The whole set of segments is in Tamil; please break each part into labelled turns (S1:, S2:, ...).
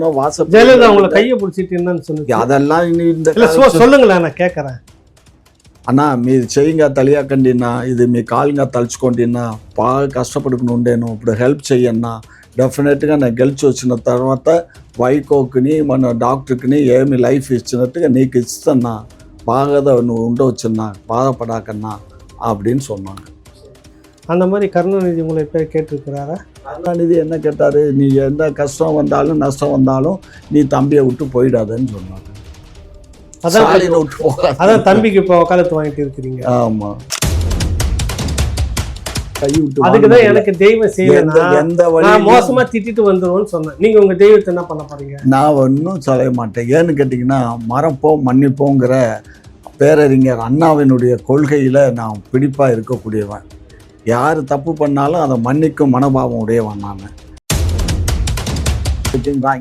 S1: இன்னும் வாட்ஸ்அப்
S2: ஜெயலலிதா உங்களை கையை பிடிச்சிட்டு என்னன்னு சொல்லுங்க
S1: அதெல்லாம் இனி இந்த
S2: இல்ல சும்மா
S1: காலத்து-
S2: சொல்லுங்களேன் நான் கேட்கறேன்
S1: అన్నా మీరు చేయంగా తెలియకండినా ఇది మీ కాలుగా తలుచుకోండినా బాగా కష్టపడుకుని ఇప్పుడు హెల్ప్ చెయ్యన్నా డెఫినెట్గా నేను గెలిచి వచ్చిన తర్వాత వైకోక్ని మన డాక్టర్కి ఏమి లైఫ్ ఇచ్చినట్టుగా నీకు ఇస్తున్నా బాగా నువ్వు ఉండవచ్చున్నా బాధపడాకన్నా அப்படின்னு சொன்னாங்க
S2: அந்த மாதிரி கருணாநிதி உங்களை பேர் கேட்டிருக்கிறாரா
S1: கருணாநிதி என்ன கேட்டார்? நீ எந்த கஷ்டம் வந்தாலும் நஷ்டம் வந்தாலும் நீ தம்பியை விட்டு போயிடாதன்னு சொன்னாங்க
S2: அதான்
S1: விட்டு
S2: தம்பிக்கு இப்போ வக்காலத்து வாங்கிட்டு இருக்கிறீங்க.
S1: ஆமா. கை விட்டு
S2: அதுக்குதான்
S1: வாங்கினது
S2: எனக்கு தெய்வம் செய்யலன்னா
S1: எந்த-
S2: நான் மோசமா திட்டிட்டு வந்துருவோம்னு சொன்னேன். நீங்க உங்க தெய்வத்தை என்ன பண்ண போறீங்க?
S1: நான் ஒன்றும் சொல்ல மாட்டேன். ஏன்னு கேட்டிங்கன்னா மறப்போம் மன்னிப்போங்கிற பேரறிஞர் அண்ணாவினுடைய கொள்கையில் நான் பிடிப்பாக இருக்கக்கூடியவன். யார் தப்பு பண்ணாலும் அதை மன்னிக்கும் மனோபாவம் உடையவன் நான்?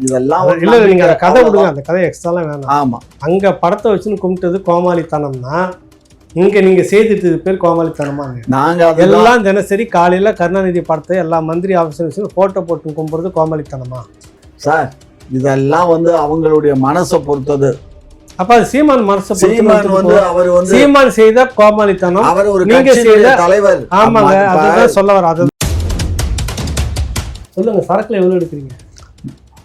S1: இதெல்லாம்
S2: இல்ல நீங்க அந்த கதை. விடுங்க அந்த கதை எக்ஸ்ட்ராலாம் வேணாம்.
S1: ஆமா.
S2: அங்க படத்தை வச்சுன்னு கும்பிட்டது கோமாளித்தனம்னா இங்க நீங்க செய்துட்டு பேர் கோமாளித்தனமாங்க.
S1: நாங்க
S2: எல்லாம் தினசரி காலையில கருணாநிதி படத்தை எல்லா மந்திரி ஆஃபீஸர் போட்டோ போட்டு கும்பிடுறது கோமாளித்தனமா?
S1: சார் இதெல்லாம் வந்து அவங்களுடைய மனசை பொறுத்தது.
S2: அப்ப அது சீமான் மனசை
S1: சீமான் வந்து அவர் வந்து
S2: சீமான் செய்த கோமாளித்தனம்
S1: அவர் ஒரு
S2: நீங்க செய்த-
S1: தலைவர்.
S2: ஆமாங்க அதுதான் சொல்ல வர அது சொல்லுங்க சரக்குல எவ்வளவு எடுக்கிறீங்க?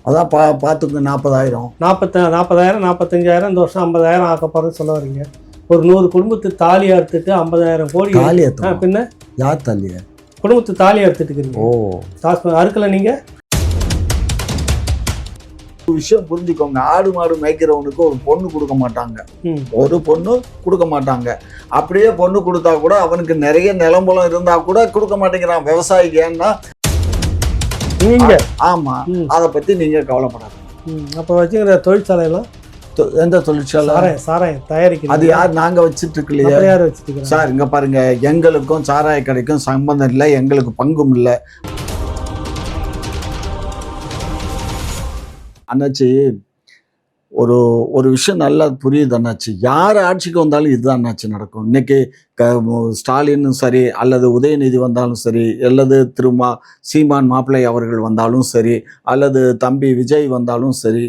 S1: அதான் பா பார்த்துக்கு நாற்பதாயிரம்.
S2: நாற்பத்த நாற்பதாயிரம் நாற்பத்தஞ்சாயிரம் இந்த வருஷம் ஐம்பதாயிரம் ஆக்க போறேன்னு சொல்ல வர்றீங்க ஒரு நூறு குடும்பத்து தாலி அறுத்துட்டு ஐம்பதாயிரம் கோடி
S1: காலியத்தம்
S2: பின்ன?
S1: யார் தள்ளிய
S2: குடும்பத்து தாலி அறுத்துட்டு
S1: ஓ.
S2: அறுக்கல நீங்க?
S1: ஒரு விஷயம் புரிஞ்சுக்கோங்க. ஆடு மாடு மேய்க்கிறவனுக்கு ஒரு பொண்ணு கொடுக்க மாட்டாங்க. ஒரு பொண்ணு கொடுக்க மாட்டாங்க. அப்படியே பொண்ணு கொடுத்தா கூட அவனுக்கு நிறைய நிலம்பலம் இருந்தா கூட கொடுக்க மாட்டேங்கிறான். விவசாயிக்கு ஏன்னா
S2: நீங்க.
S1: ஆமா. அதை பத்தி நீங்க கவலைப்படாது
S2: அப்ப வச்சுக்கிற தொழிற்சாலை எல்லாம்
S1: தொ- எந்த தொழிற்சாலை?
S2: சாராயம் சாராயம்
S1: அது
S2: தயாரிக்கிறீங்க
S1: யார்? நாங்க வச்சிட்டு இருக்கலையே
S2: யார் வச்சுட்டு
S1: சார் இங்க பாருங்க. எங்களுக்கும் சாராய கடைக்கும் சம்பந்தம் இல்லை. எங்களுக்கு பங்கும் இல்லை. அண்ணாச்சி ஒரு ஒரு விஷயம் நல்லா புரியுது அண்ணாச்சி. யார் ஆட்சிக்கு வந்தாலும் இதுதான் அண்ணாச்சி நடக்கும். இன்னைக்கு க ஸ்டாலினும் சரி அல்லது உதயநிதி வந்தாலும் சரி அல்லது திருமா சீமான் மாப்பிள்ளை அவர்கள் வந்தாலும் சரி அல்லது தம்பி விஜய் வந்தாலும் சரி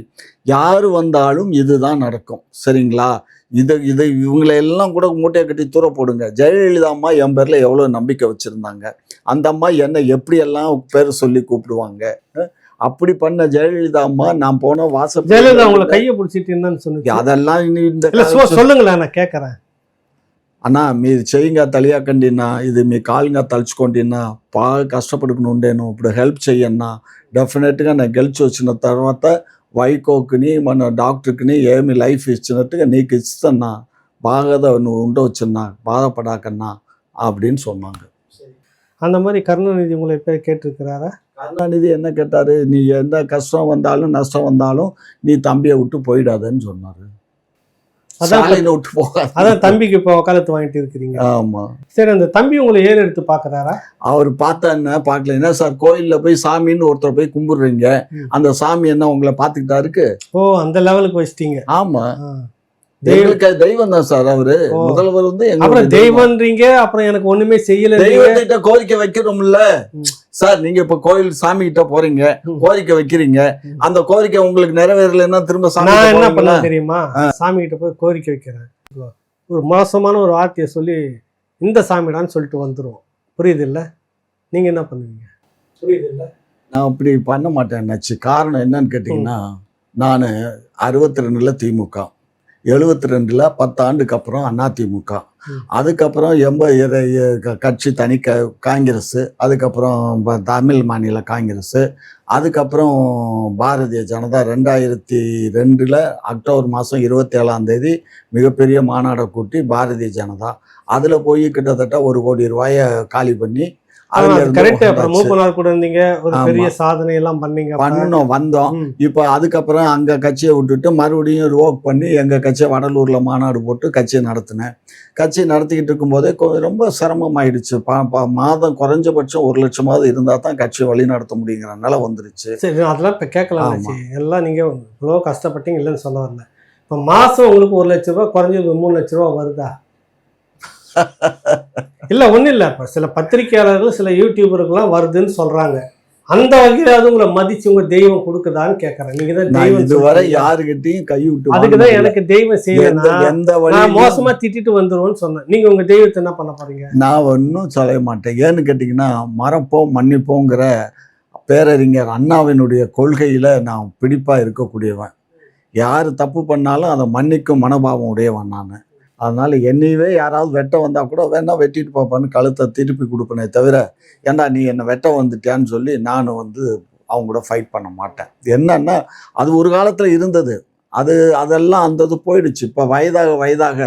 S1: யார் வந்தாலும் இதுதான் நடக்கும். சரிங்களா? இதை இதை இவங்களையெல்லாம் கூட மூட்டையை கட்டி தூர போடுங்க. ஜெயலலிதா அம்மா என் பேரில் எவ்வளோ நம்பிக்கை வச்சுருந்தாங்க. அந்த அம்மா என்னை எப்படியெல்லாம் பேர் சொல்லி கூப்பிடுவாங்க? அப்படி பண்ண ஜெயலலிதா அம்மா நான் போன வாசல்
S2: ஜெயலலிதா உங்களை கையை பிடிச்சிட்டு என்னன்னு சொன்னீங்க
S1: அதெல்லாம் இனி இந்த
S2: இல்ல சும்மா
S1: காலத்து-
S2: சொல்லுங்களேன் நான் கேட்கறேன்
S1: అన్నా మీరు చేయంగా తెలియకండినా ఇది మీ కాలుగా తలుచుకోండినా బాగా కష్టపడుకుని ఇప్పుడు హెల్ప్ చెయ్యన్నా డెఫినెట్గా నేను గెలిచి వచ్చిన తర్వాత వైకోక్ని మన డాక్టర్కి ఏమి లైఫ్ ఇచ్చినట్టుగా నీకు ఇస్తున్నా బాగా నువ్వు ఉండవచ్చున్నా బాధపడాకన్నా அப்படின்னு சொன்னாங்க
S2: அந்த மாதிரி கருணாநிதி உங்களை பேர் கேட்டிருக்கிறாரா?
S1: கருணாநிதி என்ன கேட்டாரு? நீ எந்த கஷ்டம் வந்தாலும் நஷ்டம் வந்தாலும் நீ தம்பியை விட்டு போயிடாதன்னு சொன்னாரு.
S2: அதான்
S1: விட்டு போகாத.
S2: அதான் தம்பிக்கு இப்போ வக்காலத்து வாங்கிட்டு இருக்கிறீங்க.
S1: ஆமா.
S2: சரி அந்த தம்பி உங்களை ஏறு எடுத்து பாக்குறாரா
S1: அவர் பார்த்தா என்ன பார்க்கல. என்ன சார் கோயில்ல போய் சாமின்னு ஒருத்தர் போய் கும்பிடுறீங்க. அந்த சாமி என்ன உங்களை பார்த்துக்கிட்டா இருக்கு?
S2: ஓ அந்த லெவலுக்கு வச்சிட்டீங்க
S1: ஆமா.
S2: ஆ. தெய்வம்
S1: எங்களுக்கு தெய்வம் தான் சார் அவரு. முதல்வர் வந்து
S2: அப்புறம் தெய்வம்ன்றீங்க அப்புறம் எனக்கு ஒண்ணுமே செய்யல
S1: தெய்வத்திட்ட கோரிக்கை வைக்கிறோம்ல. சார் நீங்க இப்ப கோயில் சாமி கிட்ட போறீங்க. கோரிக்கை வைக்கிறீங்க. அந்த கோரிக்கை உங்களுக்கு நிறைவேறலைன்னா திரும்ப சாமி
S2: என்ன? பண்ண தெரியுமா? சாமி கிட்ட போய் கோரிக்கை வைக்கிறேன். ஒரு மோசமான ஒரு வார்த்தையை சொல்லி இந்த சாமிடான்னு சொல்லிட்டு வந்துருவோம். புரியுது இல்ல நீங்க என்ன பண்ணுவீங்க? புரியுது இல்ல
S1: நான் அப்படி பண்ண மாட்டேன் நச்சு காரணம் என்னன்னு கேட்டிங்கன்னா நான் அறுபத்தி ரெண்டுல திமுக. எழுபத்தி ரெண்டுல பத்தாண்டுக்கு அப்புறம் அதிமுக. அதுக்கப்புறம் எண்ப இர- இ- க- கட்சி தனி க காங்கிரஸ் அதுக்கப்புறம் தமிழ் மாநில காங்கிரஸ் அதுக்கப்புறம் பாரதிய ஜனதா ரெண்டாயிரத்தி ரெண்டில் அக்டோபர் மாதம் இருபத்தேழாம் தேதி மிகப்பெரிய மாநாடை கூட்டி பாரதிய ஜனதா அதில் போய் கிட்டத்தட்ட ஒரு கோடி ரூபாயை காலி பண்ணி
S2: கரெக்ட் அப்புறம். மூப்பனார் கூட இருந்தீங்க ஒரு. பெரிய சாதனை எல்லாம் பண்ணீங்க அப்ப.
S1: பண்ணோம் வந்தோம். இப்போ அதுக்கப்புறம் அங்கே கட்சியை விட்டுட்டு மறுபடியும் ரிவோக் பண்ணி எங்கள் கட்சியை வடலூரில் மாநாடு போட்டு கட்சியை நடத்தினேன் கட்சி நடத்திக்கிட்டு இருக்கும்போதே ரொம்ப சிரமமாயிடுச்சு மாதம் குறைஞ்சபட்சம் ஒரு லட்சமாவது இருந்தால் தான் கட்சியை வழி நடத்த முடியுங்கிற நிலை வந்துருச்சு
S2: சரி அதெல்லாம் இப்போ கேட்கலாம். எல்லாம் நீங்க இவ்வளோ கஷ்டப்பட்டீங்க இல்லைன்னு சொல்ல வரல இப்போ மாசம் உங்களுக்கு ஒரு லட்ச ரூபாய் குறைஞ்சது மூணு லட்ச ரூபாய் வருதா இல்ல ஒண்ணும் இல்ல. இப்ப சில பத்திரிகையாளர்கள் சில யூடியூபருக்கெல்லாம் வருதுன்னு சொல்றாங்க. அந்த வகையிலாவது உங்களை மதிச்சு உங்க தெய்வம் கொடுக்குதான்னு கேக்குறேன். நீங்க தான் தெய்வம்
S1: இதுவரை
S2: சொல்றீங்க.
S1: யாருகிட்டயும் கை விட்டு
S2: அதுக்குதான்
S1: வாங்கினது
S2: எனக்கு தெய்வம் செய்யணும்
S1: எந்த
S2: நான் மோசமா திட்டிட்டு வந்துருவோம்னு சொன்னேன். நீங்க உங்க தெய்வத்தை என்ன பண்ண போறீங்க?
S1: நான் ஒன்றும் சொல்ல மாட்டேன். ஏன்னு கேட்டிங்கன்னா மறப்போம் மன்னிப்போங்கிற பேரறிஞர் அண்ணாவினுடைய கொள்கையில் நான் பிடிப்பாக இருக்கக்கூடியவன். யார் தப்பு பண்ணாலும் அதை மன்னிக்கும் மனோபாவம் உடையவன் நான். அதனால் என்னையவே யாராவது வெட்ட வந்தால் கூட வேணா வெட்டிட்டு பார்ப்பான்னு கழுத்தை திருப்பி கொடுப்பனே தவிர ஏன்டா நீ என்னை வெட்ட வந்துட்டியான்னு சொல்லி நான் வந்து அவங்க கூட ஃபைட் பண்ண மாட்டேன். என்னன்னா அது ஒரு காலத்தில் இருந்தது. அது அதெல்லாம் அந்த இது போயிடுச்சு. இப்போ வயதாக வயதாக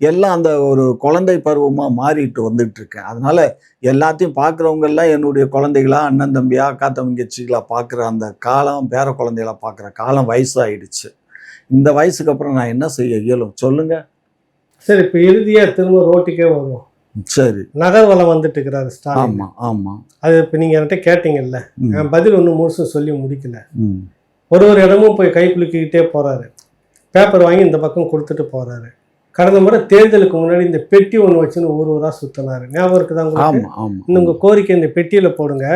S1: எல்லாம் அந்த ஒரு குழந்தை பருவமாக மாறிட்டு வந்துட்டுருக்கேன். அதனால் எல்லாத்தையும் பார்க்குறவங்கெல்லாம் என்னுடைய குழந்தைகளா அண்ணன் தம்பியா அக்கா தம்பிங்கச்சிகளாக பார்க்குற அந்த காலம் பேர குழந்தைகளா பார்க்குற காலம் வயசாகிடுச்சு இந்த வயசுக்கு அப்புறம் நான் என்ன செய்ய இயலும்? சொல்லுங்கள்
S2: சரி இப்ப இறுதியா திரும்ப ரோட்டுக்கே வருவோம்.
S1: சரி.
S2: நகர்வலம் வந்துட்டு இருக்கிறாரு ஸ்டாலின்.
S1: ஆமா ஆமா.
S2: அது இப்ப நீங்க என்கிட்ட கேட்டீங்கல்ல பதில் ஒன்றும் முழுசும் சொல்லி முடிக்கல. ஒரு ஒரு இடமும் போய் கை குலுக்கிக்கிட்டே போறாரு. பேப்பர் வாங்கி இந்த பக்கம் கொடுத்துட்டு போறாரு. கடந்த முறை தேர்தலுக்கு முன்னாடி இந்த பெட்டி ஒன்று வச்சுன்னு ஊர் ஊரா சுத்தினாரு. ஞாபகம் இருக்குதா உங்களுக்கு?
S1: ஆமா ஆமா
S2: இன்னும் உங்க கோரிக்கை இந்த பெட்டியில போடுங்க.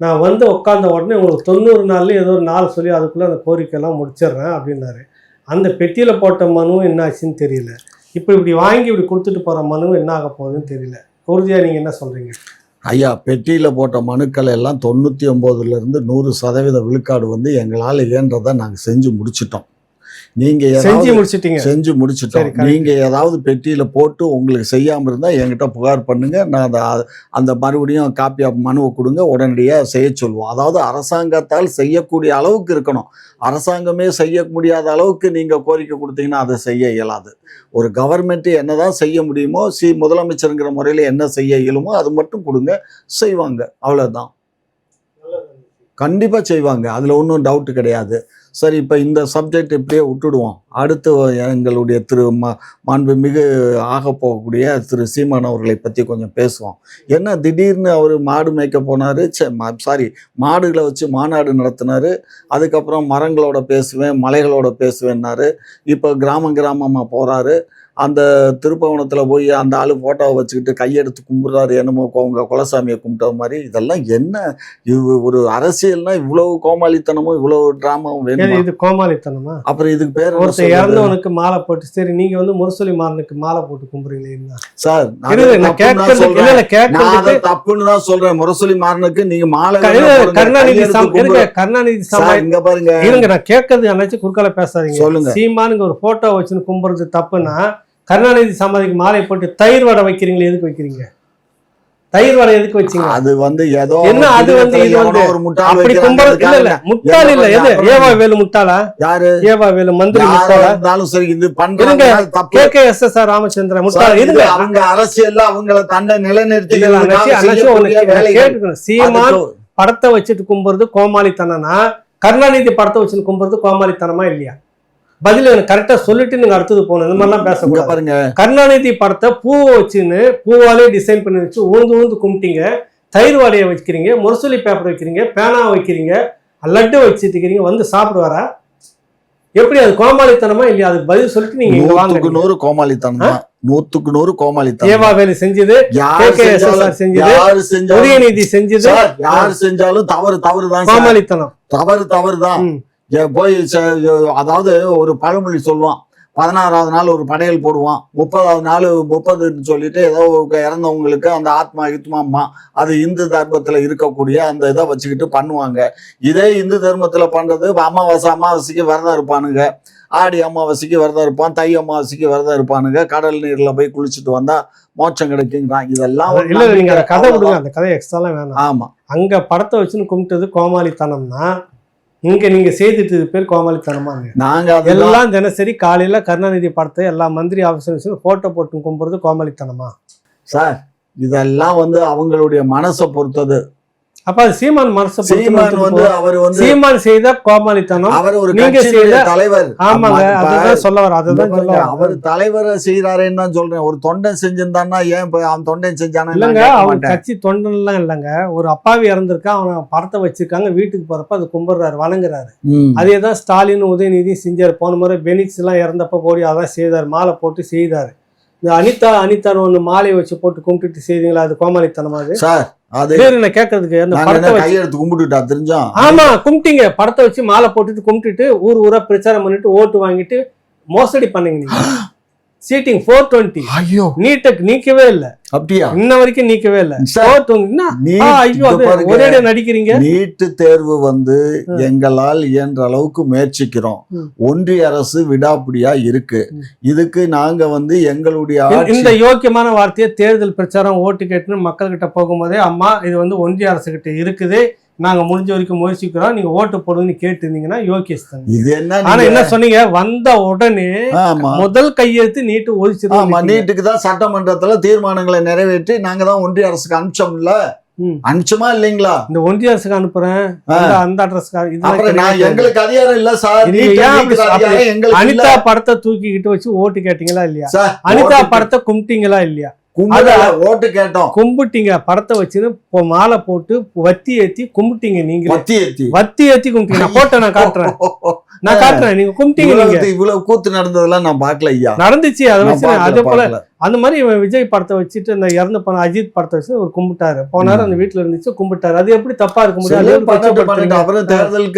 S2: நான் வந்து உட்கார்ந்த உடனே உங்களுக்கு தொண்ணூறு நாள்ல ஏதோ ஒரு நாள் சொல்லி அதுக்குள்ள அந்த கோரிக்கையெல்லாம் முடிச்சிடுறேன் அப்படின்னாரு. அந்த பெட்டியில போட்ட மனுவும் என்ன ஆச்சுன்னு தெரியல. இப்போ இப்படி வாங்கி இப்படி கொடுத்துட்டு போகிற மனு என்ன ஆக போகுதுன்னு தெரியல. உறுதியாக நீங்கள் என்ன சொல்கிறீங்க
S1: ஐயா பெட்டியில் போட்ட மனுக்கள் எல்லாம் தொண்ணூற்றி ஒம்போதுலேருந்து நூறு சதவீத விழுக்காடு வந்து எங்களால் இயன்றதை நாங்கள் செஞ்சு முடிச்சிட்டோம். நீங்கள்
S2: செஞ்சு முடிச்சிட்டீங்க.
S1: செஞ்சு முடிச்சிட்டோம். நீங்க ஏதாவது பெட்டியில போட்டு உங்களுக்கு செய்யாம இருந்தா என்கிட்ட புகார் பண்ணுங்க. நான் அதை அந்த மறுபடியும் காப்பி ஆஃப் மனுவை கொடுங்க. உடனடியாக செய்ய சொல்லுவோம். அதாவது அரசாங்கத்தால் செய்யக்கூடிய அளவுக்கு இருக்கணும். அரசாங்கமே செய்ய முடியாத அளவுக்கு நீங்க கோரிக்கை கொடுத்தீங்கன்னா அதை செய்ய இயலாது. ஒரு கவர்மெண்ட் என்னதான் செய்ய முடியுமோ சி முதலமைச்சருங்கிற முறையில் என்ன செய்ய இயலுமோ அது மட்டும் கொடுங்க. செய்வாங்க. அவ்வளவுதான். கண்டிப்பாக செய்வாங்க. அதில் ஒன்றும் டவுட்டு கிடையாது. சரி இப்போ இந்த சப்ஜெக்ட் இப்படியே விட்டுடுவோம். அடுத்து எங்களுடைய திரு ம மாண்புமிகு ஆக போகக்கூடிய திரு சீமான் அவர்களை பற்றி கொஞ்சம் பேசுவோம். என்ன திடீர்னு அவர் மாடு மேய்க்க போனார்? சாரி மாடுகளை வச்சு மாநாடு நடத்தினார். அதுக்கப்புறம் மரங்களோட பேசுவேன் மலைகளோட பேசுவேன்னாரு. இப்போ கிராமம் கிராமமாக போகிறாரு அந்த திருப்பவனத்தில் போய் அந்த ஆளு ஃபோட்டோவை வச்சுக்கிட்டு கையெடுத்து கும்பிட்றாரு என்னமோ அவங்க குலசாமியை கும்பிட்ட மாதிரி இதெல்லாம் என்ன இது ஒரு அரசியல்னா இவ்வளவு கோமாளித்தனமும் இவ்வளவு ட்ராமாவும் வேணுமா
S2: இது கோமாளித்தனமா
S1: அப்புறம் இதுக்கு பேர்
S2: ஒருத்தர்? இறந்தவனுக்கு மாலை போட்டு சரி நீங்க வந்து முரசொலி மாறனுக்கு மாலை போட்டு கும்பிடுறீங்களே?
S1: சார் நான் தப்புன்னு தான் சொல்றேன். முரசொலி மாறனுக்கு நீங்க மாலை.
S2: கருணாநிதி. கருணாநிதி
S1: இங்க பாருங்க
S2: இருங்க நான் கேட்கறது அனைச்சு குறுக்கால பேசாதீங்க
S1: சொல்லுங்க
S2: சீமானுங்க ஒரு போட்டோ வச்சுன்னு கும்பிடுறது தப்புன்னா கருணாநிதி சமாதிக்கு மாலை போட்டு தயிர் வடை வைக்கிறீங்களே எதுக்கு வைக்கிறீங்க? தயிர் வடை எதுக்கு வச்சீங்க?
S1: அது வந்து ஏதோ
S2: என்ன அது வந்து இது வந்து
S1: ஒரு முட்டாள்
S2: அப்படி கும்பல் இல்ல இல்ல. முட்டாள் இல்ல எது? ஏவா வேலு முட்டாளா?
S1: யாரு?
S2: ஏவா வேலு மந்திரி முட்டாளா?
S1: இருந்தாலும் சரி இது. பண்றாங்க
S2: K K S S R
S1: Ramachandran
S2: முட்டாள்? இருங்க.
S1: அவங்க அரசியல்ல அவங்கள தண்டை நிலைநிறுத்தி
S2: இல்ல, அண்ணாச்சி, அண்ணாச்சி, ஒண்ணு கே- கேட்டுக்கணும். சீமான் படத்தை வச்சுட்டு கும்புறது கோமாளித்தனம்னா கருணாநிதி படத்தை வச்சுட்டு கும்புறது கோமாளித்தனமா இல்லையா? பதில் எனக்கு கரெக்டா சொல்லிட்டு நீங்க அடுத்தது போகணும். இந்த மாதிரிலாம் பேசக்கூடாது.
S1: பாருங்க.
S2: கருணாநிதி படத்தை பூவை வச்சுன்னு பூவாலே டிசைன் பண்ணி வச்சு ஊந்து ஊந்து கும்பிட்டீங்க. தயிர் வாடையை வைக்கிறீங்க முரசொலி பேப்பர் வைக்கிறீங்க பேனா வைக்கிறீங்க லட்டு வச்சுட்டு இருக்கிறீங்க வந்து சாப்பிடுவாரா? எப்படி அது கோமாளித்தனமா இல்லையா? அதுக்கு பதில் சொல்லிட்டு நீங்க
S1: நூத்துக்கு நூறு கோமாளித்தனம் தான். நூத்துக்கு நூறு கோமாளித்தனம்.
S2: ஏவா வேலு செஞ்சது செஞ்சது,
S1: யார் செஞ்சாலும்
S2: உதயநிதி செஞ்சது.
S1: யார் செஞ்சாலும் தவறு தவறு தான்.
S2: கோமாளித்தனம்.
S1: தவறு தவறு தான்
S2: ம்.
S1: போய் அதாவது ஒரு பழமொழி சொல்லுவான். பதினாறாவது நாள் ஒரு படையல் போடுவான். முப்பதாவது நாள் முப்பதுன்னு சொல்லிட்டு ஏதோ இறந்தவங்களுக்கு அந்த ஆத்மா யுத்மாம்மா அது இந்து தர்மத்தில் இருக்கக்கூடிய அந்த இதை வச்சுக்கிட்டு பண்ணுவாங்க. இதே இந்து தர்மத்தில் பண்ணுறது அமாவாசை அமாவாசைக்கு விரதம் இருப்பானுங்க. ஆடி அமாவாசைக்கு விரதம் இருப்பான் தை அமாவாசைக்கு விரதம் இருப்பானுங்க. கடல் நீரில் போய் குளிச்சுட்டு வந்தா மோட்சம் கிடைக்குங்கிறான். இதெல்லாம்
S2: இல்ல இல்ல, நீங்க அந்த கதை. விடுங்க. அந்த கதை எக்ஸ்ட்ராலாம் வேணாம்.
S1: ஆமா.
S2: அங்க படத்தை வச்சுன்னு கும்பிட்டது கோமாளித்தனம்னா இங்க நீங்க செய்துட்டு பேர் கோமாளித்தனமா
S1: நாங்க
S2: எல்லாம் தினசரி காலையில கருணாநிதி படத்தை எல்லா மந்திரி ஆஃபீஸர் போட்டோ போட்டு கும்பிடுறது கோமாளித்தனமா?
S1: சார் இதெல்லாம் வந்து அவங்களுடைய மனசை பொறுத்தது.
S2: அப்ப அது சீமான் மனசை
S1: சீமான் வந்து. அவர் வந்து
S2: சீமான் செய்த கோமாளித்தனம்
S1: அவர் ஒரு
S2: நீங்க செய்த-
S1: தலைவர்.
S2: ஆமாங்க அதுதான் சொல்ல வர அதுதான் சொல்ல.
S1: அவர் தலைவரை செய்யறாருன்னு தான் சொல்றேன். ஒரு தொண்டன் செஞ்சிருந்தான்னா ஏன் இப்ப அவன் தொண்டன் செஞ்சானா
S2: இல்லங்க அவர் கட்சி தொண்டன்லாம் இல்லைங்க. ஒரு அப்பாவி இறந்திருக்கான் அவனை படத்தை வச்சிருக்காங்க வீட்டுக்கு போறப்ப அது கும்பிடுறாரு வணங்குறாரு. அதே தான் ஸ்டாலின் உதயநிதி செஞ்சார். போன முறை பெனிக்ஸ் எல்லாம் இறந்தப்ப போடி அதான் செய்தார் மாலை போட்டு செய்தார். இந்த அனிதா அனிதான்னு ஒன்று மாலையை வச்சு போட்டு கும்பிட்டுட்டு செய்தீங்களா? அது கோமாளித்தனமா
S1: சார்
S2: கேட்கறதுக்கு அந்த
S1: கையெழுத்து கும்பிட்டுட்டா தெரிஞ்சோம்
S2: ஆமா கும்பிட்டீங்க. படத்தை வச்சு மாலை போட்டுட்டு கும்பிட்டுட்டு ஊர் ஊரா பிரச்சாரம் பண்ணிட்டு ஓட்டு வாங்கிட்டு மோசடி பண்ணீங்க சீட்டிங் ஃபோர் டுவெண்ட்டி
S1: ஐயோ.
S2: நீட்டுக்கு நீக்கவே இல்ல.
S1: அப்படியா?
S2: இன்ன வரைக்கும் நீக்கவே இல்ல. ஒரே நடிக்கிறீங்க.
S1: நீட்டு தேர்வு வந்து எங்களால் இயன்ற அளவுக்கு முயற்சிக்கிறோம். ஒன்றிய அரசு விடாப்பிடியா இருக்கு. இதுக்கு நாங்க வந்து எங்களுடைய
S2: இந்த யோக்கியமான வார்த்தையை தேர்தல் பிரச்சாரம் ஓட்டு கேட்டுன்னு மக்கள்கிட்ட போகும்போதே அம்மா இது வந்து ஒன்றிய அரசு கிட்ட இருக்குது. நாங்க முடிஞ்ச வரைக்கும் முயற்சிக்கிறோம். நீங்க ஓட்டு போடுங்கன்னு கேட்டிருந்தீங்கன்னா யோகிஸ்தான்
S1: இது என்ன
S2: ஆனா
S1: நீங்க-
S2: என்ன சொன்னீங்க? வந்த உடனே முதல் கையெழுத்து நீட்டு
S1: ஆமா
S2: ஒழிச்சிருக்கோம்
S1: நீட்டுக்கு தான் சட்டமன்றத்துல தீர்மானங்களை நிறைவேற்றி நாங்க தான் ஒன்றிய அரசுக்கு அனுப்பிச்சோம்ல?
S2: ம்.
S1: அனுப்பிச்சோமா இல்லைங்களா?
S2: இந்த ஒன்றிய அரசுக்கு அனுப்புறேன். அந்த அட்ரஸ்க்கு
S1: நான் எங்களுக்கு அதிகாரம் இல்ல சார்.
S2: அனிதா படத்தை தூக்கிக்கிட்டு வச்சு ஓட்டு கேட்டீங்களா இல்லையா? அனிதா படத்தை கும்பிட்டீங்களா இல்லையா?
S1: ஓட்டு கேட்டோம்.
S2: கும்பிட்டீங்க படத்தை வச்சுன்னு மாலை போட்டு வத்தி ஏத்தி கும்பிட்டீங்க நீங்க
S1: மத்தி ஏத்தி.
S2: வத்தி ஏத்தி கும்பிட்டீங்க. நான் போட்டோ நான் காட்டுறேன். நான் காட்டுறேன். நீங்க கும்பிட்டீங்க நீங்க.
S1: இவ்வளவு கூத்து நடந்ததெல்லாம் நான் பார்க்கல ஐயா.
S2: நடந்துச்சு அதை வச்சு அதே போல. அந்த மாதிரி இவன் விஜய் படத்தை வச்சுட்டு இந்த இறந்து போன அஜித் படத்தை வச்சு ஒரு கும்பிட்டாரு. போனாரு அந்த வீட்டுல இருந்துச்சு கும்பிட்டாரு. அது எப்படி தப்பா இருக்க
S1: தேர்தல்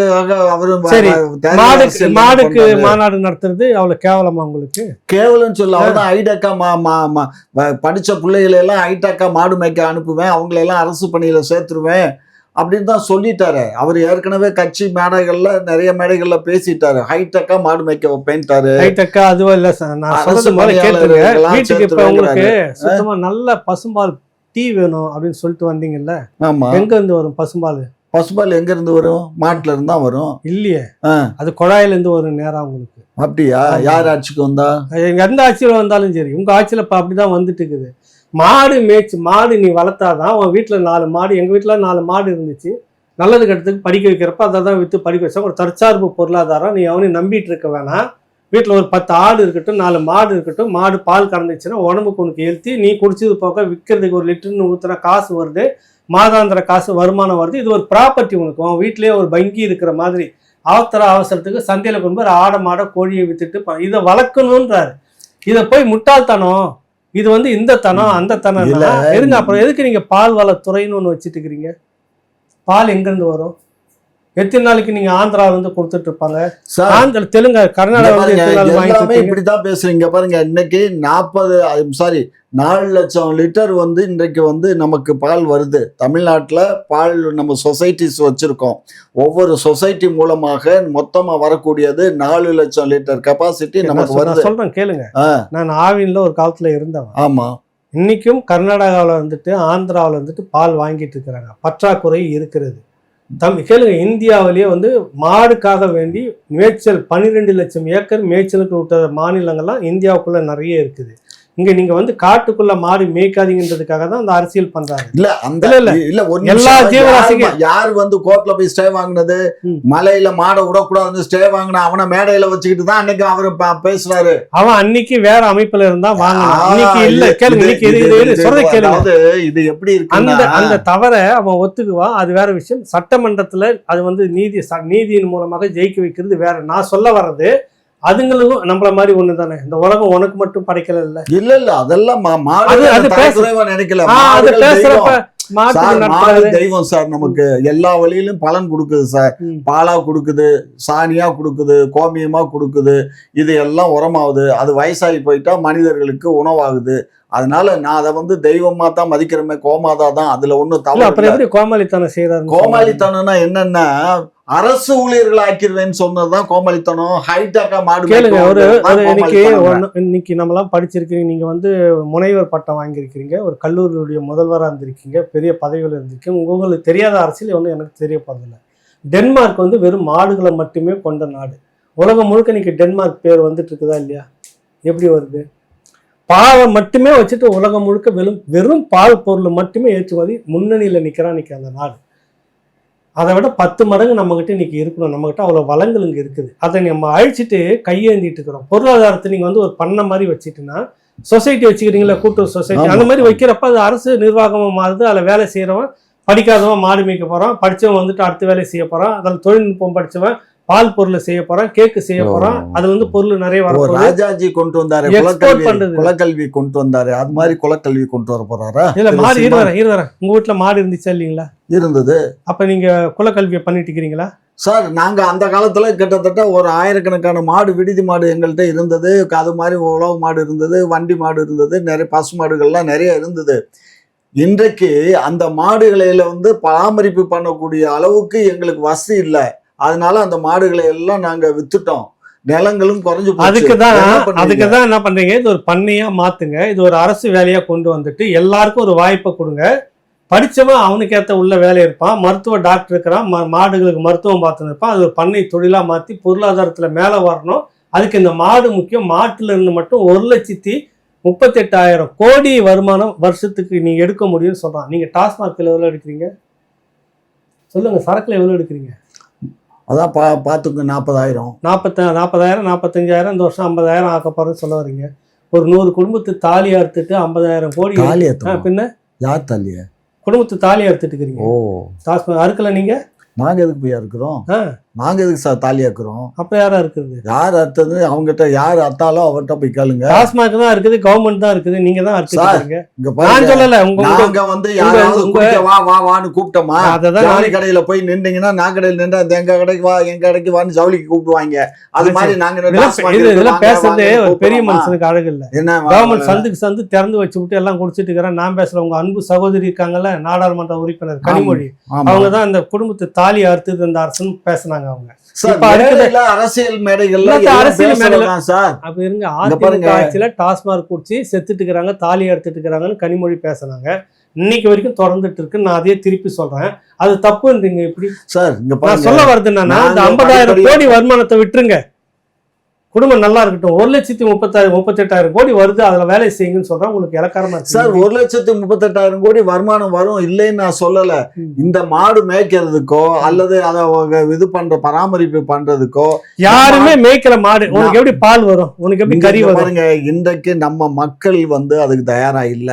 S2: மாடுக்கு மாடுக்கு. மாநாடு நடத்துறது அவ்வளவு கேவலமா உங்களுக்கு?
S1: கேவலம் சொல்ல அவர்தான் ஐடக்கா மா படிச்ச பிள்ளைகளை எல்லாம் ஐடக்கா மாடு மேய்க்க அனுப்புவேன். அவங்களை எல்லாம் அரசு பணியில சேர்த்துருவேன். அப்படின்னு தான் சொல்லிட்டாரு. அவர் ஏற்கனவே கட்சி மேடைகள்ல நிறைய மேடைகள்ல பேசிட்டாரு. ஹைடெக்கா மாடு மேய்க்க வைப்பேன்ட்டாரு.
S2: ஹைடெக்கா அதுவும் இல்ல சுத்தமா நல்ல பசும்பால் டீ வேணும் அப்படின்னு சொல்லிட்டு வந்தீங்கல்ல?
S1: ஆமா.
S2: எங்க இருந்து வரும் பசும்பால்?
S1: பசுபால் எங்க இருந்து வரும்? மாட்டுல இருந்து வரும்.
S2: இல்லையே. அது குழாயில இருந்து வரும் நேரம் உங்களுக்கு.
S1: அப்படியா. யார் ஆட்சிக்கு வந்தா?
S2: எங்க எந்த ஆட்சியில் வந்தாலும் சரி. உங்க ஆட்சியில் இப்போ அப்படிதான் வந்துட்டு இருக்குது. மாடு மேய்ச்சி மாடு நீ வளர்த்தாதான் உன் வீட்டில் நாலு மாடு எங்கள் வீட்டில் நாலு மாடு இருந்துச்சு. நல்லது கெட்டதுக்கு படிக்க வைக்கிறப்ப அதை தான் விற்று படிக்க வச்சா ஒரு தற்சார்பு பொருளாதாரம். நீ அவனையும் நம்பிட்டு இருக்க வேணாம். வீட்டில் ஒரு பத்து ஆடு இருக்கட்டும் நாலு மாடு இருக்கட்டும் மாடு பால் கறந்துச்சுன்னா உடம்புக்கு உனக்கு எழுத்தி நீ குடிச்சது போக விற்கிறதுக்கு ஒரு லிட்டர்னு ஊற்றுனா காசு வருது. மாதாந்திர காசு வருமானம் வருது. இது ஒரு ப்ராப்பர்ட்டி உனக்கு. உன் வீட்டிலேயே ஒரு வங்கி இருக்கிற மாதிரி. அவசர அவசரத்துக்கு சந்தையில் கொண்டு போய் ஆடை மாடை கோழியை விற்றுட்டு இதை வளர்க்கணுன்றாரு இதை போய் முட்டாள்தனம். இது வந்து இந்த தனம் அந்த தனம். இருங்க அப்புறம் எதுக்கு நீங்க பால் வளத்துறைன்னு ஒன்று வச்சுட்டு இருக்கிறீங்க? பால் எங்கிருந்து வரும்? எத்தனை நாளைக்கு நீங்க ஆந்திரால இருந்து கொடுத்துட்டு இருப்பாங்க? ஆந்திர தெலுங்கு கர்நாடகா வந்து இருப்பீங்க?
S1: இப்படித்தான் பேசுறீங்க. பாருங்க இன்னைக்கு நாற்பது சாரி நாலு லட்சம் லிட்டர் வந்து இன்றைக்கு வந்து நமக்கு பால் வருது. தமிழ்நாட்டில் பால் நம்ம சொசைட்டிஸ் வச்சிருக்கோம். ஒவ்வொரு சொசைட்டி மூலமாக மொத்தமா வரக்கூடியது நாலு லட்சம் லிட்டர் கெப்பாசிட்டி நமக்கு வருது
S2: நான் சொல்றேன் கேளுங்க. நான் ஆவின்ல ஒரு காலத்துல இருந்தவன்.
S1: ஆமா.
S2: இன்னைக்கும் கர்நாடகாவில் வந்துட்டு ஆந்திராவில் வந்துட்டு பால் வாங்கிட்டு இருக்கிறாங்க. பற்றாக்குறை இருக்கிறது. தம் கேளுங்க இந்தியாவிலேயே வந்து மாடுக்காக வேண்டி மேய்ச்சல் பன்னிரெண்டு லட்சம் ஏக்கர் மேய்ச்சலுக்கு விட்ட மாநிலங்கள்லாம் இந்தியாவுக்குள்ள நிறைய இருக்குது. இங்க நீங்க வந்து காட்டுக்குள்ள மாடு மேய்க்காதீங்கன்றதுக்காக தான் அந்த அரசியல் பண்றாங்க
S1: இல்ல அந்த
S2: இல்ல, இல்ல.
S1: ஒரு
S2: எல்லா. ஜீவராசிக்கும்
S1: யார் வந்து கோர்ட்ல போய் ஸ்டே வாங்குனது. மலையில மாடை விடக்கூடாதுன்னு ஸ்டே வாங்கின அவனை மேடையில வச்சுக்கிட்டு தான் அன்னைக்கு அவரு பேசுறாரு.
S2: அவன் அன்னைக்கு வேற அமைப்புல இருந்தா வாங்கலாம்.
S1: ஆ,
S2: இன்னைக்கு இல்ல. கேளுங்க இன்னைக்கு சொல்றத கேளுங்க.
S1: இது எப்படி
S2: அந்த
S1: இருக்குன்னா
S2: அந்த தவற அவன் ஒத்துக்குவான் அது வேற விஷயம். சட்டமன்றத்துல அது வந்து நீதி நீதியின் மூலமாக ஜெயிக்க வைக்கிறது வேற. நான் சொல்ல வர்றது அதுங்களும் நம்மள மாதிரி ஒண்ணு தானே இந்த உலகம் உனக்கு மட்டும் படைக்கல இல்ல
S1: இல்ல இல்ல அதெல்லாம் நினைக்கல.
S2: அது பேசுறப்ப
S1: தெய்வம். சார், நமக்கு எல்லா வழியிலும் பலன் கொடுக்குது சார். பாலா கொடுக்குது சாணியா கொடுக்குது கோமியமா கொடுக்குது. இது எல்லாம் உரமாகுது. அது வயசாகி போயிட்டா மனிதர்களுக்கு உணவாகுது. அதனால நான் அதை வந்து தெய்வமா தான் மதிக்கிறமே கோமாதா தான். அதுல
S2: இல்ல
S1: தவறு
S2: அப்புறம். எப்படி கோமாளித்தனம் செய்யறாரு
S1: கோமாளித்தனம்னா என்னன்னா அரசு ஊழியர்கள் ஆக்கிடுவேன்னு சொன்னதுதான் கோமாளித்தனம். ஹைட்டாக்கா மாடு
S2: கேளுங்க ஒரு இன்னைக்கு இன்னைக்கு நம்மலாம் படிச்சிருக்கீங்க நீங்க வந்து முனைவர் பட்டம் வாங்கியிருக்கிறீங்க ஒரு கல்லூரியுடைய முதல்வராக இருந்திருக்கீங்க பெரிய பதவிகள் இருந்திருக்கீங்க. உங்களுக்கு தெரியாத அரசியல் ஒன்றும் எனக்கு தெரிய போறதில்ல டென்மார்க் வந்து வெறும் மாடுகளை மட்டுமே கொண்ட நாடு. உலகம் முழுக்க இன்னைக்கு டென்மார்க் பேர் வந்துட்டு இருக்குதா இல்லையா? எப்படி வருது? பாவை மட்டுமே வச்சுட்டு உலகம் முழுக்க வெறும் வெறும் பால் பொருள் மட்டுமே ஏற்றுமதி முன்னணியில் நிற்கிறான் இன்னைக்கு அந்த நாடு. அதை விட பத்து மடங்கு நம்மகிட்ட இன்றைக்கி இருக்கணும். நம்மகிட்ட அவ்வளோ வளங்கள் இங்கே இருக்குது. அதை நம்ம அழிச்சிட்டு கையேந்திட்டு இருக்கிறோம். பொருளாதாரத்தை நீங்கள் வந்து ஒரு பண்ண மாதிரி வச்சுட்டுன்னா சொசைட்டி வச்சுக்கிறீங்களா கூட்டுறவு சொசைட்டி அந்த மாதிரி வைக்கிறப்ப அது அரசு நிர்வாகமாக மாறுது. அதில் வேலை செய்கிறவன் படிக்காதவன் மாடு மேய்க்க போகிறான் படித்தவன் வந்துட்டு அடுத்த வேலை செய்ய போகிறான் அதில் தொழில்நுட்பம் படித்தவன் பால் பொருளை செய்ய போறோம் கேக்கு செய்ய. போறோம் அதுல இருந்து பொருள் நிறைய வரப்போகுது.
S1: ராஜாஜி கொண்டு வந்தாரு குலக்கல்வி கொண்டு வந்தாரு. அது மாதிரி குலக்கல்வி கொண்டு வர போறாரா?
S2: இல்ல மாடு இரு
S1: சீமான்?
S2: வரேன் இரு வரேன் உங்க வீட்டுல மாடு இருந்துச்சா இல்லைங்களா?
S1: இருந்தது.
S2: அப்ப நீங்க குலக்கல்வியை பண்ணிட்டு இருக்கிறீங்களா
S1: சார் நாங்க அந்த காலத்துல கிட்டத்தட்ட ஒரு ஆயிரக்கணக்கான மாடு விடுதி மாடு எங்கள்கிட்ட இருந்தது. அது மாதிரி உழவு மாடு இருந்தது வண்டி மாடு இருந்தது நிறைய பசு மாடுகள்லாம் நிறைய இருந்தது. இன்றைக்கு அந்த மாடுகளில வந்து பராமரிப்பு பண்ணக்கூடிய அளவுக்கு எங்களுக்கு வசதி இல்லை. அதனால அந்த மாடுகளை எல்லாம் நாங்க வித்துட்டோம். நிலங்களும் குறைஞ்சு.
S2: அதுக்கு தான்? அதுக்கு தான் என்ன பண்றீங்க? இது ஒரு பண்ணையா மாத்துங்க. இது ஒரு அரசு வேலையா கொண்டு வந்துட்டு எல்லாருக்கும் ஒரு வாய்ப்பை கொடுங்க. படிச்சவன் அவனுக்கு ஏத்த உள்ள வேலை இருப்பான். மருத்துவ டாக்டர் இருக்கிறான். மாடுகளுக்கு மருத்துவம் பார்த்துன்னு இருப்பான். அது ஒரு பண்ணை தொழிலா மாத்தி பொருளாதாரத்துல மேல வரணும். அதுக்கு இந்த மாடு முக்கியம். மாட்டுல இருந்து மட்டும் ஒரு லட்சத்தி முப்பத்தெட்டாயிரம் கோடி வருமானம் வருஷத்துக்கு நீங்க எடுக்க முடியும்னு சொல்றான். நீங்க டாஸ்மார்க்ல எவ்வளவு எடுக்கிறீங்க? சொல்லுங்க சரக்குல எவ்வளவு எடுக்கிறீங்க?
S1: அதான் பா பார்த்துங்க நாற்பதாயிரம்
S2: நாற்பத்த நாற்பதாயிரம் நாற்பத்தஞ்சாயிரம் இந்த வருஷம் ஐம்பதாயிரம் ஆக்க சொல்ல வர்றீங்க ஒரு நூறு குடும்பத்து தாலி அறுத்துட்டு ஐம்பதாயிரம் கோடி
S1: தாலி
S2: பின்ன?
S1: யார் தாலிய?
S2: குடும்பத்து தாலி அறுத்துட்டு இருக்கிறீங்க
S1: ஓ
S2: அறுக்கல நீங்க?
S1: நாங்க எதுக்கு போய் இருக்கிறோம்
S2: ஆ.
S1: நாங்க எதுக்கு சார் தாலி ஏற்கிறோம்
S2: அப்ப யாரா இருக்குது
S1: யார் அறுத்தது? அவங்ககிட்ட யார் அத்தாலும் அவர்கிட்ட போய் கேளுங்க.
S2: டாஸ்மாக் தான் இருக்குது கவர்மெண்ட் தான் இருக்குது நீங்க தான்
S1: இங்க
S2: நான் சொல்லல உங்க
S1: வந்து யாராவது குடிக்க வா வா வான்னு கூப்பிட்டோமா? ஜவுளி
S2: நாளைக்கு-
S1: கடையில போய் நின்றீங்கன்னா நான் கடையில் நின்று அந்த எங்க கடைக்கு வா எங்க கடைக்கு வான்னு ஜவுளிக்கு கூப்பிடுவாங்க. அது மாதிரி நாங்க
S2: இதெல்லாம் பேசுறதே ஒரு பெரிய? மனுஷனுக்கு அழகு இல்ல.
S1: என்ன
S2: கவர்மெண்ட் சந்துக்கு சந்து திறந்து வச்சு விட்டு எல்லாம் குடிச்சிட்டு இருக்கிறேன். நான் பேசுறேன். உங்க அன்பு சகோதரி இருக்காங்கல்ல நாடாளுமன்ற உறுப்பினர் கனிமொழி. அவங்க தான் அந்த குடும்பத்து தாலி அறுத்தது இந்த அரசுன்னு பேசுனாங்க. அவங்க. அடுத்தது-
S1: மேடையில அரசியல் மேடைகள்ல
S2: அரசியல்
S1: பேசுறதுதான் சார்.
S2: அப்ப இருங்க அதிமுக. ஆட்சியில டாஸ்மாக் குடிச்சு செத்துட்டு இருக்கிறாங்க தாலி எடுத்துட்டு இருக்கிறாங்கன்னு கனிமொழி பேசுனாங்க இன்னைக்கு வரைக்கும் தொடர்ந்துட்டு இருக்கு. நான் அதே திருப்பி சொல்றேன். அது தப்புன்றீங்க இப்படி
S1: சார்
S2: நான் சொல்ல வருது என்னன்னா
S1: நாங்க
S2: ஐம்பதாயிரம் கோடி வருமானத்தை விட்டுருங்க. குடும்பம் நல்லா இருக்கட்டும். ஒரு லட்சத்தி முப்பத்தாயிரம் முப்பத்தெட்டாயிரம் கோடி வருது அதுல வேலை செய்யுங்கன்னு சொல்றேன் உங்களுக்கு இலக்காரமா
S1: சார் ஒரு லட்சத்து முப்பத்தெட்டாயிரம் கோடி வருமானம் வரும் இல்லைன்னு நான் சொல்லல. இந்த மாடு மேய்க்கிறதுக்கோ அல்லது அதை அவங்க இது பண்ற பராமரிப்பு பண்றதுக்கோ
S2: யாருமே மேய்க்கிற மாடு உனக்கு எப்படி பால் வரும்? உனக்கு எப்படி கறி
S1: பாருங்க இன்றைக்கு நம்ம மக்கள் வந்து அதுக்கு தயாரா இல்ல.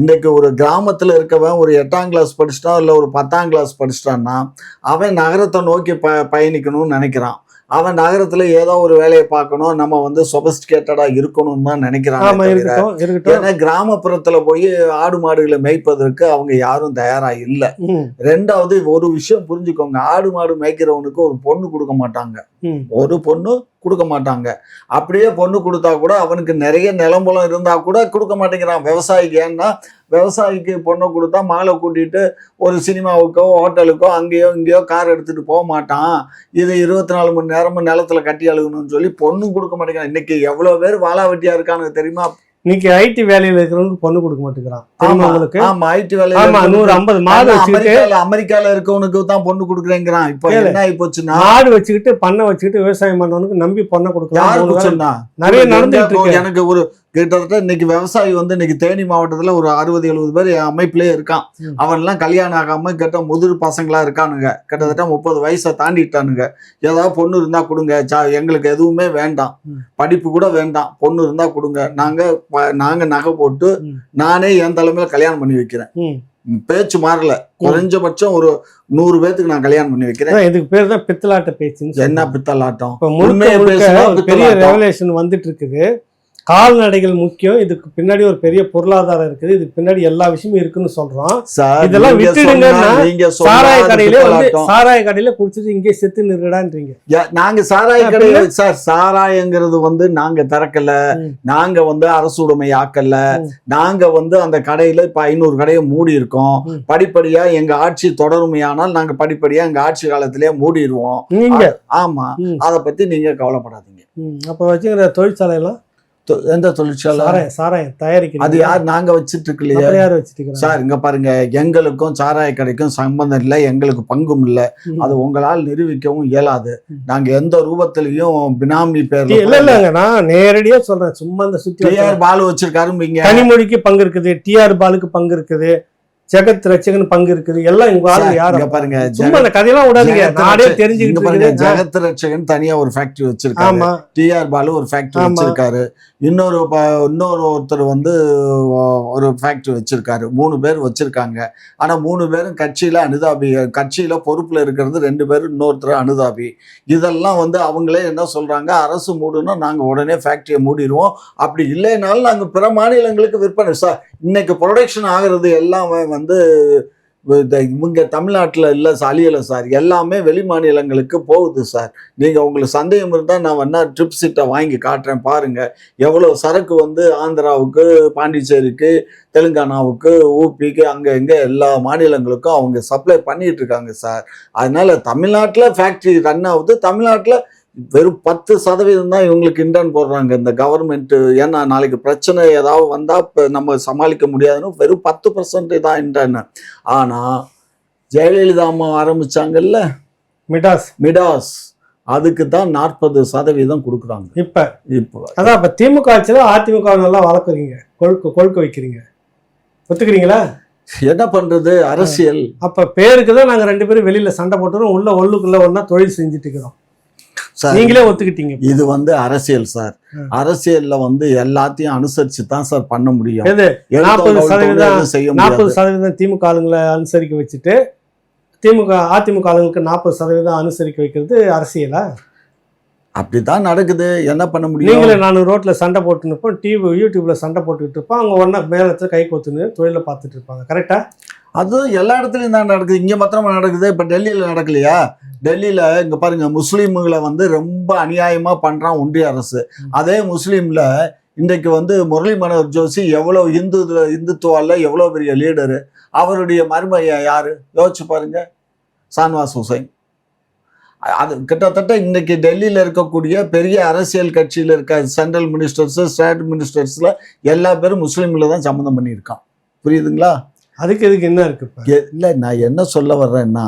S1: இன்றைக்கு ஒரு கிராமத்துல இருக்கவன் ஒரு எட்டாம் கிளாஸ் படிச்சிட்டான் இல்ல ஒரு பத்தாம் கிளாஸ் படிச்சிட்டான்னா அவன் நகரத்தை நோக்கி ப பயணிக்கணும்னு நினைக்கிறான். அவன் நகரத்துல ஏதோ ஒரு வேலையை பார்க்கணும். நம்ம வந்து சொபஸ்டிகேட்டடா இருக்கணும்னு தான் நினைக்கிறாங்க ஏன்னா கிராமப்புறத்துல போய் ஆடு மாடுகளை மேய்ப்பதற்கு அவங்க யாரும் தயாரா இல்ல. ரெண்டாவது ஒரு விஷயம் புரிஞ்சுக்கோங்க. ஆடு மாடு மேய்க்கிறவனுக்கு ஒரு பொண்ணு கொடுக்க மாட்டாங்க. ஒரு பொண்ணு கொடுக்க மாட்டாங்க. அப்படியே பொண்ணு கொடுத்தா கூட அவனுக்கு நிறைய நிலம்பலம் இருந்தா கூட கொடுக்க மாட்டேங்கிறான். விவசாயிக்கு ஏன்னா விவசாயிக்கு பொண்ணை கொடுத்தா மகளை கூட்டிட்டு ஒரு சினிமாவுக்கோ ஹோட்டலுக்கோ அங்கேயோ இங்கேயோ கார் எடுத்துட்டு போக மாட்டான். இது இருபத்தி நாலு மணி நேரமும் நிலத்துல கட்டி அழுகணும்னு சொல்லி பொண்ணும் கொடுக்க மாட்டேங்கிறான். இன்னைக்கு எவ்வளவு பேர் வாழா வெட்டியா இருக்கானுங்க தெரியுமா?
S2: இன்னைக்கு ஐடி வேலையில இருக்கிறவங்களுக்கு பொண்ணு கொடுக்க மாட்டேங்கிறான்.
S1: ஆமா, ஐடி
S2: ஆமா நூறு ஐம்பது மாடு வச்சுக்கிட்டு
S1: அமெரிக்கால இருக்கவனுக்கு தான் பொண்ணு கொடுக்குறேங்கிறான். இப்போ. என்ன ஆகி போச்சுன்னா?
S2: மாடு வச்சுக்கிட்டு பண்ணை வச்சுக்கிட்டு விவசாயம் பண்ணவனுக்கு நம்பி பொண்ணை கொடுக்கலாம். நிறைய நடந்துட்டு இருக்கு.
S1: எனக்கு ஒரு கிட்டத்தட்ட இன்னைக்கு விவசாயி வந்து இன்னைக்கு தேனி மாவட்டத்துல ஒரு அறுபது எழுபது பேர் அமைப்பிலே இருக்கான்.
S2: ம்.
S1: அவன் எல்லாம் கல்யாணம் ஆகாம கிட்ட முதிர் பசங்களா இருக்கானுங்க. கிட்டத்தட்ட முப்பது வயசை தாண்டிட்டானுங்க. ஏதாவது பொண்ணு இருந்தா கொடுங்க. சா- எங்களுக்கு எதுவுமே வேண்டாம். படிப்பு கூட வேண்டாம். பொண்ணு இருந்தா கொடுங்க. நாங்க நாங்க நகை போட்டு. நானே என் தலைமையில கல்யாணம் பண்ணி வைக்கிறேன். பேச்சு மாறல. குறைஞ்சபட்சம் ஒரு நூறு பேத்துக்கு நான் கல்யாணம் பண்ணி வைக்கிறேன்.
S2: இதுக்கு பேர் தான் பித்தலாட்ட பேச்சுன்னு
S1: என்ன. பித்தலாட்டம்?
S2: பெரிய. ரெவலேஷன் வந்துட்டு இருக்குது. கால்நடைகள் முக்கியம். இதுக்கு பின்னாடி ஒரு பெரிய பொருளாதாரம் இருக்குது. இதுக்கு பின்னாடி எல்லா விஷயமும் இருக்குன்னு சொல்றோம். இதெல்லாம் விட்டுடுங்கன்னா சாராய கடையிலே வந்து. சாராய கடையில குடிச்சிட்டு இங்கே செத்து நிறுடான்றீங்க
S1: நாங்க சாராய
S2: ஆ,
S1: கடை சார் சாராயங்கிறது வந்து நாங்க திறக்கல. நாங்க வந்து அரசு உடைமை ஆக்கல. நாங்க வந்து அந்த கடையில இப்ப ஐநூறு கடையை மூடி இருக்கோம். படிப்படியா எங்க ஆட்சி தொடருமையானால் நாங்க படிப்படியா எங்க ஆட்சி காலத்திலேயே மூடிடுவோம்
S2: நீங்க?
S1: ஆமா. அத பத்தி நீங்க கவலைப்படாதீங்க.
S2: அப்ப வச்சுக்கிற தொழிற்சாலை எல்லாம்
S1: தொ- எந்த தொழிற்சாலை?
S2: சாராயம் சாராயம்
S1: அது யார்? நாங்க வச்சிட்டு இருக்கலையே
S2: யார் வச்சுட்டு
S1: சார் இங்க பாருங்க எங்களுக்கும் சாராய கடைக்கும் சம்பந்தம் இல்லை எங்களுக்கு பங்கும் இல்லை. அது உங்களால் நிரூபிக்கவும் இயலாது. நாங்க எந்த ரூபத்திலையும் பினாமி
S2: இல்ல
S1: பேர்ல
S2: இல்லங்க நான் நேரடியா சொல்றேன். சும்மா அந்த சுத்தி
S1: டிஆர் பாலு வச்சிருக்காரும்பீங்க
S2: கனிமொழிக்கு பங்கு இருக்குது டிஆர் பாலுக்கு பங்கு இருக்குது. ஜெகத் ரட்சகன் பங்கு இருக்குது. எல்லாம் இங்க
S1: சார்,
S2: யாரும்
S1: பாருங்க
S2: சும்மா அந்த கதையெல்லாம் விடாதீங்க. நாடே தெரிஞ்சுக்கிட்டு
S1: பாருங்க. ஜெகத் ரட்சகன் தனியா ஒரு ஃபேக்டரி வச்சிருக்காரு. டிஆர் பாலு ஒரு ஃபேக்டரி. வச்சிருக்காரு. இன்னொரு இன்னொரு ஒருத்தர் வந்து ஒரு ஃபேக்டரி வச்சிருக்காரு. மூணு பேர் வச்சிருக்காங்க. ஆனா மூணு பேரும் கட்சியில அனுதாபி கட்சியில பொறுப்புல இருக்கிறது ரெண்டு பேரும் இன்னொருத்தர் அனுதாபி. இதெல்லாம் வந்து அவங்களே என்ன சொல்றாங்க? அரசு மூடணும் நாங்க உடனே ஃபேக்டரியை மூடிடுவோம். அப்படி இல்லைனாலும் நாங்க பிற மாநிலங்களுக்கு விற்பனை. சார் இன்னைக்கு ப்ரொடக்ஷன் ஆகுறது எல்லாமே வந்து இவங்க தமிழ்நாட்டில் இல்லை அழியலை சார். எல்லாமே வெளி மாநிலங்களுக்கு போகுது சார். நீங்கள் உங்களுக்கு சந்தேகம் இருந்தால் நான் வேணா ட்ரிப் சீட்டை வாங்கி காட்டுறேன் பாருங்கள் எவ்வளோ சரக்கு வந்து ஆந்திராவுக்கு பாண்டிச்சேரிக்கு தெலுங்கானாவுக்கு ஊபிக்கு அங்கே இங்கே எல்லா மாநிலங்களுக்கும் அவங்க சப்ளை பண்ணிகிட்ருக்காங்க சார். அதனால் தமிழ்நாட்டில் ஃபேக்ட்ரி ரன் ஆகுது. தமிழ்நாட்டில் வெறும் பத்து சதவீதம் தான் இவங்களுக்கு இன்டர்ன் போடுறாங்க. இந்த கவர்மெண்ட் ஏன்னா நாளைக்கு பிரச்சனை ஏதாவது வந்தால் இப்போ நம்ம சமாளிக்க முடியாதுன்னு வெறும் பத்து பர்சன்ட் தான் இன்டர்ன் ஆனால் ஜெயலலிதா அம்மா ஆரம்பிச்சாங்கல்ல?
S2: மிடாஸ்.
S1: மிடாஸ். அதுக்கு தான் நாற்பது சதவீதம் கொடுக்குறாங்க.
S2: இப்ப.
S1: இப்போ.
S2: அதான் இப்ப திமுக ஆட்சியில அதிமுக நல்லா வளர்க்குறீங்க. கொழுக்க கொழுக்க வைக்கிறீங்க. ஒத்துக்கிறீங்களா?
S1: என்ன பண்றது? அரசியல்.
S2: அப்ப பேருக்கு தான் நாங்க ரெண்டு பேரும் வெளியில சண்டை போட்டுறோம். உள்ள ஒண்ணுக்குள்ள ஒண்ணா தொழில் செஞ்சுட்டு இருக்கிறோம்.
S1: சார்
S2: நீங்களே ஒத்துக்கிட்டீங்க
S1: இது வந்து அரசியல் சார். அரசியல்ல வந்து எல்லாத்தையும் அனுசரிச்சு தான் சார் பண்ண முடியும்.
S2: நாற்பது சதவீதம்
S1: செய்ய
S2: நாற்பது சதவீதம் திமுக ஆளுங்களை அனுசரிக்க வச்சுட்டு திமுக அதிமுக ஆளுங்களுக்கு நாற்பது சதவீதம் அனுசரிக்க வைக்கிறது அரசியலா?
S1: அப்படிதான் நடக்குது. என்ன பண்ண முடியும்?
S2: நீங்களே நான் ரோட்ல சண்டை போட்டு நிற்போம் டிவி யூடியூப்ல சண்டை போட்டுக்கிட்டு இருப்போம். அவங்க ஒன்றா மேலத்துல கை கொத்துன்னு தொழிலை பார்த்துட்டு இருப்பாங்க. கரெக்டா
S1: அது எல்லா இடத்துலயும் தான் நடக்குது. இங்க மாத்திரமா நடக்குது இப்ப டெல்லியில நடக்கலையா? டெல்லியில இங்க பாருங்க முஸ்லீம்களை வந்து ரொம்ப அநியாயமா பண்றான் ஒன்றிய அரசு. அதே முஸ்லீம்ல இன்றைக்கு வந்து முரளி மனோகர் ஜோஷி எவ்வளவு இந்து இந்துத்துவால எவ்வளவு பெரிய லீடரு அவருடைய மருமைய யாரு? யோசிச்சு பாருங்க சான்வாஸ் ஹுசைன். அது கிட்டத்தட்ட இன்னைக்கு டெல்லியில இருக்கக்கூடிய பெரிய அரசியல் கட்சியில இருக்க சென்ட்ரல் மினிஸ்டர்ஸ் ஸ்டேட் மினிஸ்டர்ஸ்ல எல்லா பேரும் முஸ்லீம்ல தான் சம்மந்தம் பண்ணியிருக்கான். புரியுதுங்களா?
S2: அதுக்கு இதுக்கு என்ன இருக்கு
S1: இல்ல நான் என்ன சொல்ல வர்றேன்னா.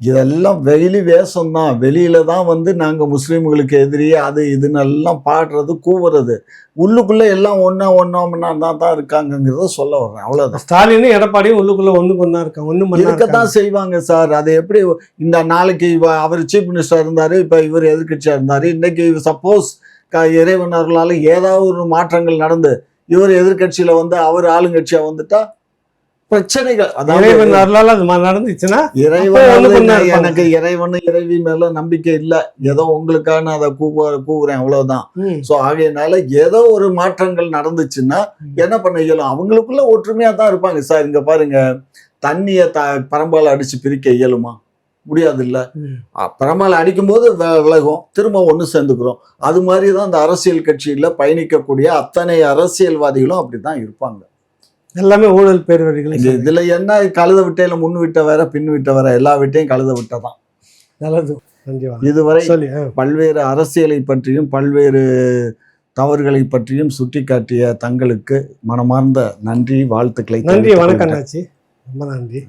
S1: இதெல்லாம் வெளி வேஷம் தான் வெளியில தான் வந்து நாங்க முஸ்லீம்களுக்கு எதிரி அது இதுன்னு எல்லாம் பாடுறது கூவுறது. உள்ளுக்குள்ள எல்லாம் ஒன்னா ஒன்னா ஒன்னா தான் தான் இருக்காங்கங்கிறத சொல்ல வர்றேன். அவ்வளவுதான்.
S2: ஸ்டாலினும் எடப்பாடியும் உள்ளுக்குள்ள ஒண்ணுக்கு ஒண்ணா இருக்காங்க மண்ணா இருக்காங்க
S1: இருக்கத்தான் செய்வாங்க சார். அது எப்படி இந்த நாளைக்கு அவர் சீஃப் மினிஸ்டர் இருந்தாரு இப்ப இவர் எதிர்க்கட்சியா இருந்தாரு இன்னைக்கு சப்போஸ் இறைவன் அருளால ஏதாவது ஒரு மாற்றங்கள் நடந்து இவர் எதிர்க்கட்சியில வந்து அவர் ஆளுங்கட்சியா வந்துட்டா பிரச்சனைகள்.
S2: இறைவன் அருளால அது நடந்துச்சுன்னா
S1: இறைவன். எனக்கு இறைவன் இறைவி மேல நம்பிக்கை இல்ல. ஏதோ உங்களுக்காக நான் அதை கூவ கூவுறேன் அவ்வளவுதான். சோ ஆகையனால ஏதோ ஒரு மாற்றங்கள் நடந்துச்சுன்னா என்ன பண்ண இயலும் அவங்களுக்குள்ள ஒற்றுமையா தான் இருப்பாங்க. சார் இங்க பாருங்க. தண்ணிய த பரம்பால அடிச்சு பிரிக்க இயலுமா? முடியாது இல்ல. பரம்பால அடிக்கும்போது வி- விலகும். திரும்ப ஒண்ணு சேர்ந்துக்கிறோம். அது மாதிரி தான் இந்த அரசியல் கட்சியில பயணிக்கக்கூடிய அத்தனை அரசியல்வாதிகளும் அப்படிதான் இருப்பாங்க.
S2: எல்லாமே ஊழல் பேர்வழிகள்
S1: இங்க இதுல என்ன? கழுத விட்டையில முன் விட்ட வேற பின் விட்ட வேற எல்லா விட்டையும் கழுத விட்டதான்.
S2: நல்லது. நன்றி வணக்கம்.
S1: இதுவரை. பல்வேறு அரசியலை பற்றியும் பல்வேறு தவறுகளை பற்றியும் சுட்டிக்காட்டிய தங்களுக்கு மனமார்ந்த நன்றி வாழ்த்துக்களை
S2: நன்றி வணக்கம் ரொம்ப நன்றி.